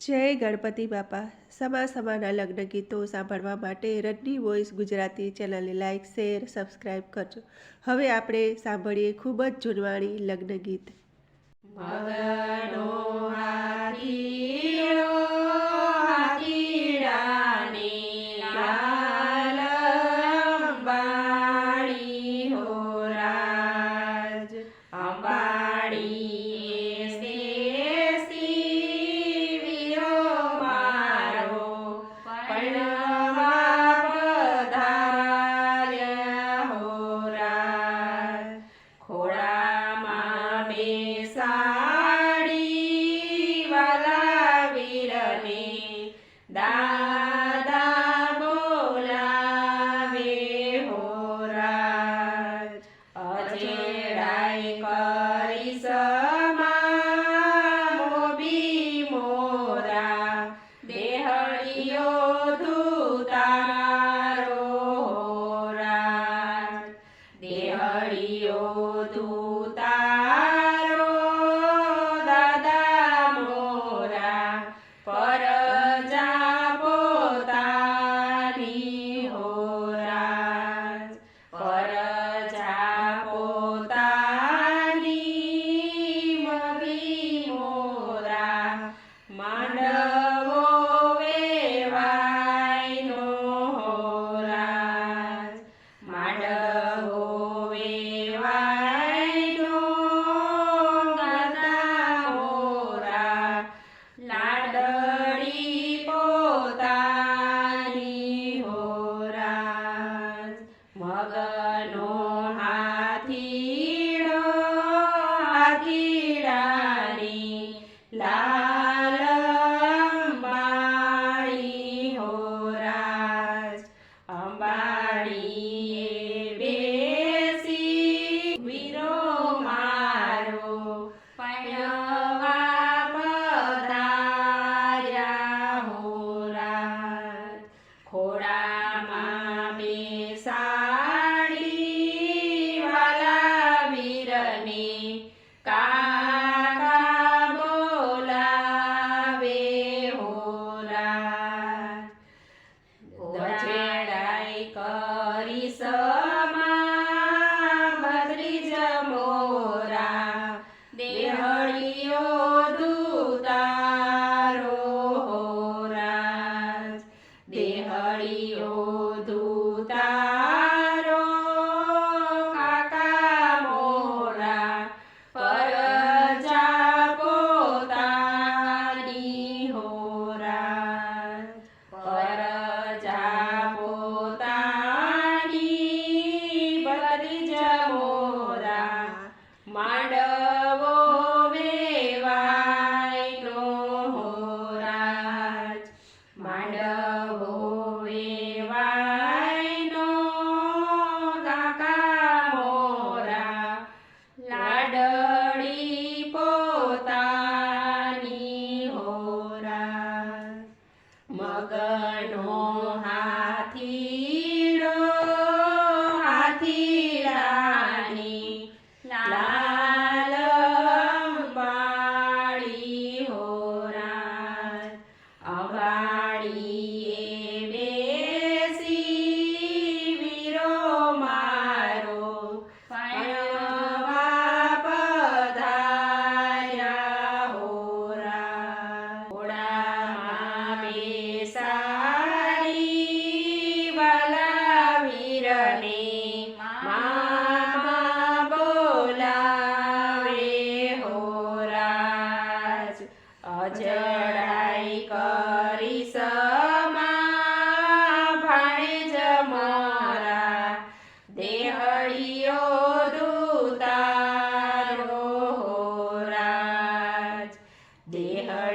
જય ગણપતિ બાપા. સમા સમાના લગ્ન ગીતો સાંભળવા માટે રડની વોઇસ ગુજરાતી ચેનલને લાઇક શેર, સબસ્ક્રાઇબ કરજો. હવે આપણે સાંભળીએ ખૂબ જ જૂનવાણી લગ્ન ગીત. Saturn.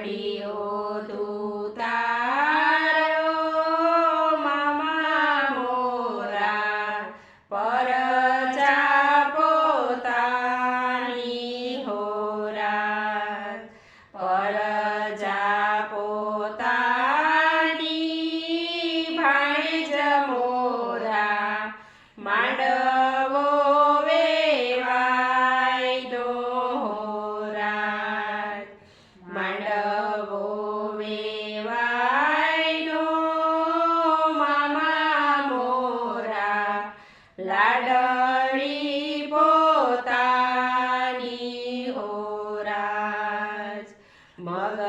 મળ્યો તું તાર మాగా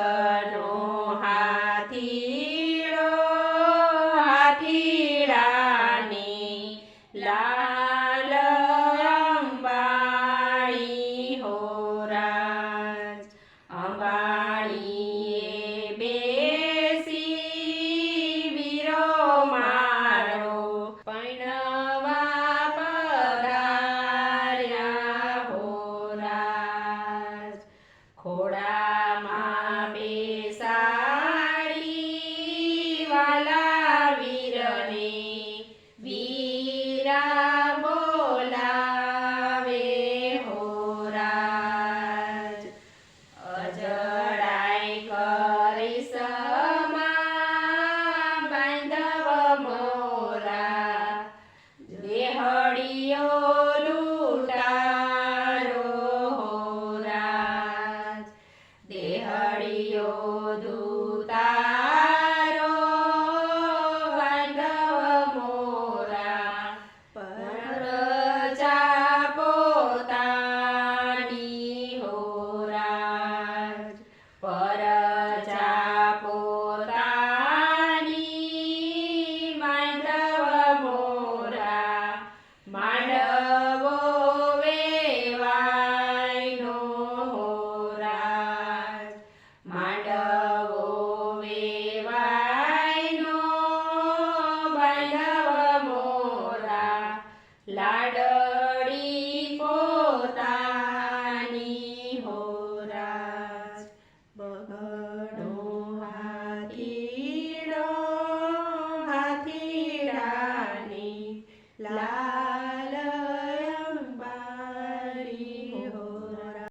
Ya.